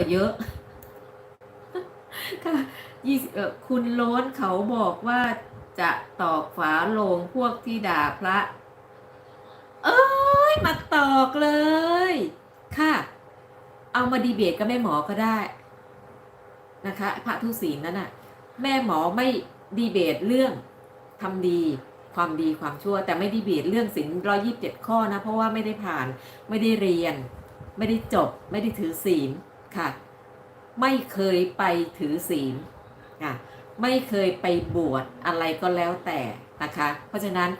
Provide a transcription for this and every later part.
ว่าเยอะค่ะยี่สิบคุณโล้นเขาบอกว่าจะตอกฝาโลงพวกที่ด่าพระ เอ้ย มาตอกเลย ค่ะ เอามาดีเบตกับแม่หมอก็ได้ นะคะ พระทุศีลนั่นน่ะ แม่หมอไม่ดีเบตเรื่องทำดีความดีความชั่ว แต่ไม่ดีเบตเรื่องศีลร้อยี่สิบเจ็ดข้อนะ เพราะว่าไม่ได้ผ่าน ไม่ได้เรียน ไม่ได้จบ ไม่ได้ถือศีล ค่ะ ไม่เคยไปถือศีลค่ะไม่เคยไปบวชอะไรก็แล้วแต่นะคะ เพราะฉะนั้น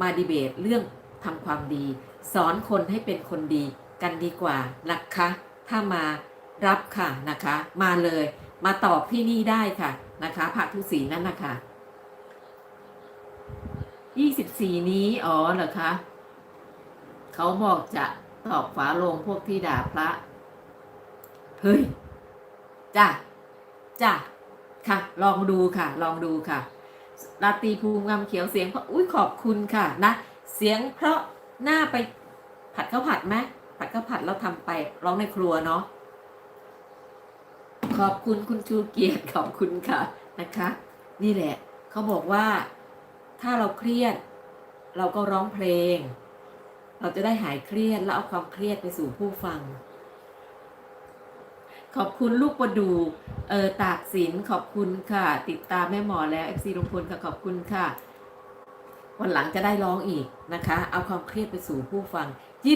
มาดีเบตเรื่องทำความดี สอนคนให้เป็นคนดีกันดีกว่านะคะ ถ้ามารับค่ะนะคะ มาเลยมาตอบที่นี่ได้ค่ะนะคะผักทุศีนั่นนะคะยี่สิบสี่นี้อ๋อเหรอคะเขาบอกจะตอบฝาโลงพวกที่ด่าพระ เฮ้ยจ้ะจ้ะค่ะ ลองดูค่ะ ลองดูค่ะราตรีภูมิงามเขียวเสียงเพราะอุ้ยขอบคุณค่ะนะเสียงเพราะหน้าไปผัดข้าวผัดไหมผัดข้าวผัดเราทำไปร้องในครัวเนาะขอบคุณคุณชูเกียรติขอบคุณค่ะนะคะ นี่แหละเขาบอกว่าถ้าเราเครียด เราก็ร้องเพลง เราจะได้หายเครียดแล้วเอาความเครียดไปสู่ผู้ฟัง ขอบคุณลูกประดูเออตากสินขอบคุณค่ะ ติดตามแม่หมอแล้วเอฟซีลุงพลค่ะขอบคุณค่ะ วันหลังจะได้ร้องอีกนะคะ เอาความเครียดไปสู่ผู้ฟัง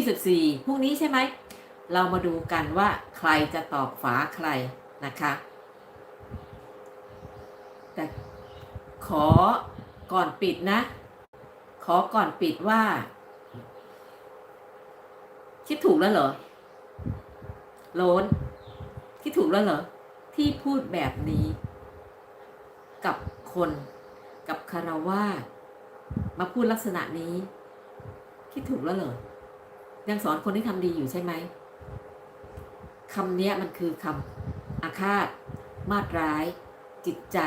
24พรุ่งนี้ใช่ไหม เรามาดูกันว่าใครจะตอบฝาใครนะคะ แต่ขอก่อนปิดนะ ขอก่อนปิดว่า คิดถูกแล้วเหรอโลน คิดถูกแล้วเหรอ ที่พูดแบบนี้ กับคนกับคารวาสมาพูดลักษณะนี้ คิดถูกแล้วเหรอ ยังสอนคนที่ทำดีอยู่ใช่ไหมคำนี้มันคือคำอาฆาต มาดร้าย จิตใจ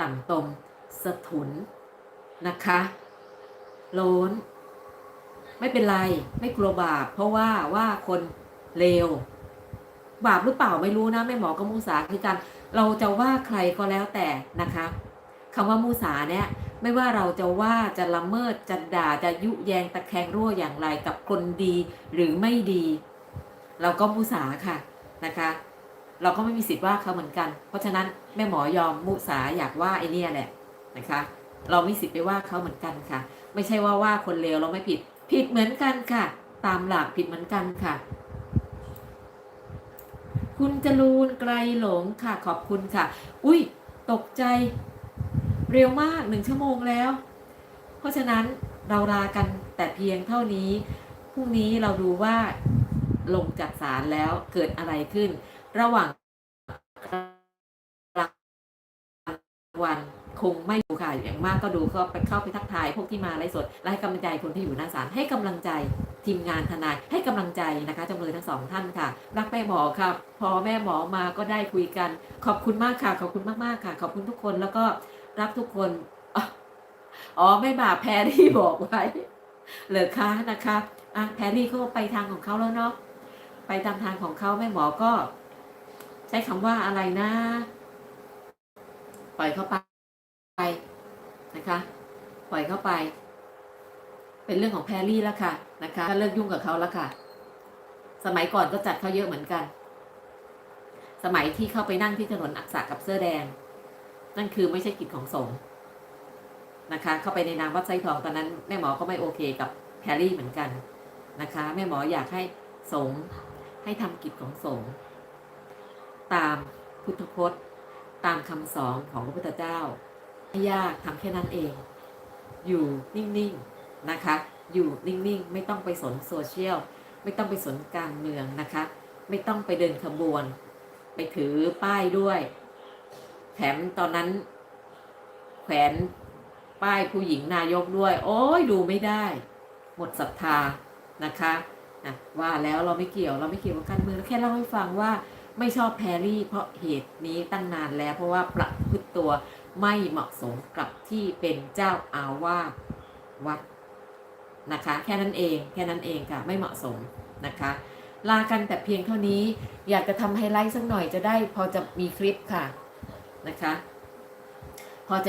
ต่ำตมสะทุน นะคะ โลน ไม่เป็นไร ไม่กลัวบาปเพราะว่าว่าคนเลว บาปหรือเปล่าไม่รู้นะแม่หมอกับมูสาคือการเราจะว่าใครก็แล้วแต่นะคะคำว่ามูสาเนี่ยไม่ว่าเราจะว่าจะละเมิดจะด่าจะยุแยงตะแคงรั่วอย่างไรกับคนดีหรือไม่ดี เราก็มูสาค่ะนะคะ เราก็ไม่มีสิทธิ์ว่าเขาเหมือนกัน เพราะฉะนั้นแม่หมอยอมมุสาอยากว่าไอเนี่ยแหละนะคะ เรามีสิทธิ์ไปว่าเขาเหมือนกันค่ะ ไม่ใช่ว่าว่าคนเลวเราไม่ผิด ผิดเหมือนกันค่ะ ตามหลักผิดเหมือนกันค่ะ คุณจรูนไกลหลงค่ะขอบคุณค่ะ อุ้ยตกใจ เร็วมากหนึ่งชั่วโมงแล้ว เพราะฉะนั้นเราลากันแต่เพียงเท่านี้พรุ่งนี้เราดูว่าลงจากศาลแล้วเกิดอะไรขึ้น ระหว่างกลางวัน คงไม่ดูค่ะอย่างมากก็ดูก็ไปเข้าไปทักทาย พวกที่มาไลฟ์สดและให้กำลังใจคนที่อยู่หน้าศาลให้กำลังใจทีมงานทนายให้กำลังใจนะคะจำเลยทั้งสองท่านค่ะ รักแม่หมอครับพอแม่หมอมาก็ได้คุยกัน ขอบคุณมากค่ะขอบคุณมากๆค่ะ ขอบคุณทุกคนแล้วก็รักทุกคนอ๋อไม่บาปแพรรี่บอกไว้เหลือคะนะคะอะแพรรี่เขาไปทางของเขาแล้วเนาะไปตามทางของเขาแม่หมอก็ ใช้คำว่าอะไรนะ ปล่อยเข้าไป นะคะ ปล่อยเข้าไป เป็นเรื่องของแพรรี่แล้วค่ะนะคะก็เลิกยุ่งกับเขาแล้วค่ะ สมัยก่อนก็จัดเขาเยอะเหมือนกัน สมัยที่เข้าไปนั่งที่ถนนอักษะกับเสื้อแดง นั่นคือไม่ใช่กิจของสงฆ์นะคะ เข้าไปในนามวัดไซทองตอนนั้นแม่หมอก็ไม่โอเคกับแพรรี่เหมือนกันนะคะแม่หมออยากให้สงฆ์ให้ทำกิจของสงฆ์ตามพุทธพจน์ ตามคำสอนของพระพุทธเจ้า ไม่ยากทำแค่นั้นเอง อยู่นิ่งๆนะคะ อยู่นิ่งๆ ไม่ต้องไปสนโซเชียล ไม่ต้องไปสนการเมืองนะคะ ไม่ต้องไปเดินขบวน ไปถือป้ายด้วย แถมตอนนั้น แขวนป้ายผู้หญิงนายกด้วย โอ้ยดูไม่ได้ หมดศรัทธานะคะนะว่าแล้วเราไม่เกี่ยวเราไม่เกี่ยวกับการเมืองเราแค่เล่าให้ฟังว่าไม่ชอบแพรรี่เพราะเหตุนี้ตั้งนานแล้วเพราะว่าประพฤติตัว ไม่เหมาะสมกับที่เป็นเจ้าอาวาสวัดนะคะ แค่นั้นเองแค่นั้นเองค่ะไม่เหมาะสมนะคะ ลากันแต่เพียงเท่านี้อยากจะทำไฮไลท์สักหน่อยจะได้พอจะมีคลิปค่ะนะคะ พอจะ